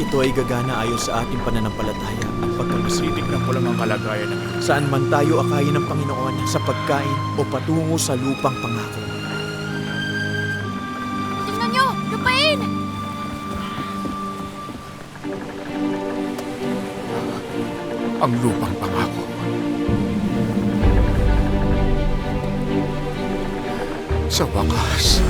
ito ay gagana ayon sa ating pananampalataya at pagkamasilig Tignan mo lang ang kalagayan ng saan man tayo akayin ng Panginoon sa pagkain o patungo sa lupang pangako. Tingnan nyo! Lupain! Ang lupang pangako. Sa wakas,